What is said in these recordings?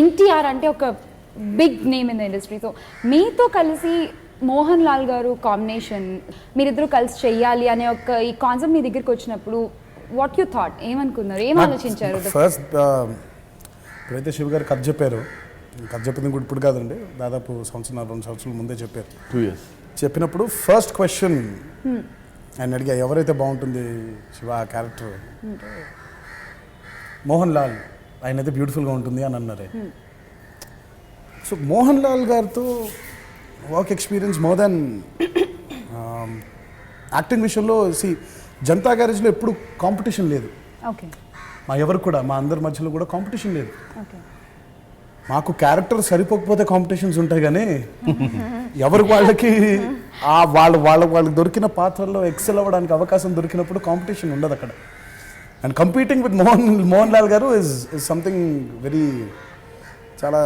ఎన్టీఆర్ అంటే ఒక big name in the industry so మీతో కలిసి మోహన్ లాల్ గారు కాంబినేషన్ మీరిద్దరూ కలిసి చెయ్యాలి అనే ఒక ఈ కాన్సెప్ట్ మీ దగ్గరికి వచ్చినప్పుడు వాట్ యు థాట్ ఏమనుకున్నారు? ఏం ఆలోచించారు? ఫస్ట్ ఇప్పుడైతే శివ గారు కథ చెప్పారు. కథ చెప్పింది కూడా ఇప్పుడు కాదండి. దాదాపు సంవత్సరం రెండు సంవత్సరాల ముందే చెప్పారు. టూ ఇయర్స్ చెప్పినప్పుడు ఫస్ట్ క్వశ్చన్ ఆయన అడిగా ఎవరైతే బాగుంటుంది శివ ఆ క్యారెక్టర్ మోహన్ లాల్ ఆయన అయితే బ్యూటిఫుల్గా ఉంటుంది అని అన్నారు సో మోహన్ లాల్ గారితో work experience more than acting విషయంలో సి జనతా గ్యారేజ్లో ఎప్పుడు కాంపిటీషన్ లేదు. ఓకే మా ఎవరికి కూడా మా అందరి మధ్యలో కూడా కాంపిటీషన్ లేదు. మాకు క్యారెక్టర్ సరిపోకపోతే కాంపిటీషన్స్ ఉంటాయి కానీ ఎవరికి వాళ్ళకి ఆ వాళ్ళ వాళ్ళ వాళ్ళకి దొరికిన పాత్రల్లో ఎక్సెల్ అవ్వడానికి అవకాశం దొరికినప్పుడు కాంపిటీషన్ ఉండదు అక్కడ. And competing with Mohan Mohan Lal గారు ఇస్ ఇస్ సంథింగ్ వెరీ చాలా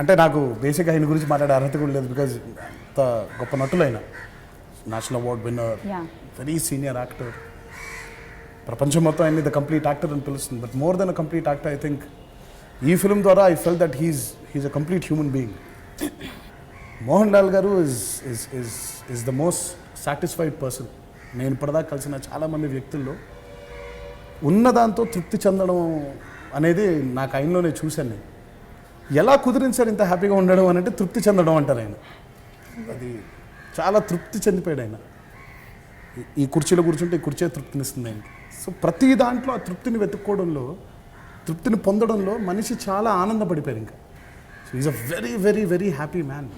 అంటే నాకు బేసిక్గా ఆయన గురించి మాట్లాడే అర్హత కూడా లేదు బికాజ్ అంత గొప్ప నటులైన national award winner very senior actor ప్రపంచం మొత్తం ఆయన్ని ద కంప్లీట్ యాక్టర్ అని పిలుస్తుంది but more than a complete actor I think ఈ ఫిల్మ్ ద్వారా I felt that he's he's a complete human being Mohan Lal గారు is is is is the most satisfied person నేను ఇప్పటిదాకా కలిసిన చాలామంది వ్యక్తుల్లో ఉన్న దాంతో తృప్తి చెందడం అనేది నాకు ఆయనలోనే చూశాను నేను. ఎలా కుదిరించారు సార్ ఇంత హ్యాపీగా ఉండడం అని అంటే తృప్తి చెందడం అంటారు ఆయన. అది చాలా తృప్తి చెందిపోయాడు ఆయన. ఈ- ఈ కుర్చీలో కూర్చుంటే ఈ కుర్చీ తృప్తినిస్తుంది ఆయనకి. సో ప్రతి దాంట్లో ఆ తృప్తిని వెతుక్కోవడంలో తృప్తిని పొందడంలో మనిషి చాలా ఆనందపడిపోయారు ఇంకా. So is a very very very happy man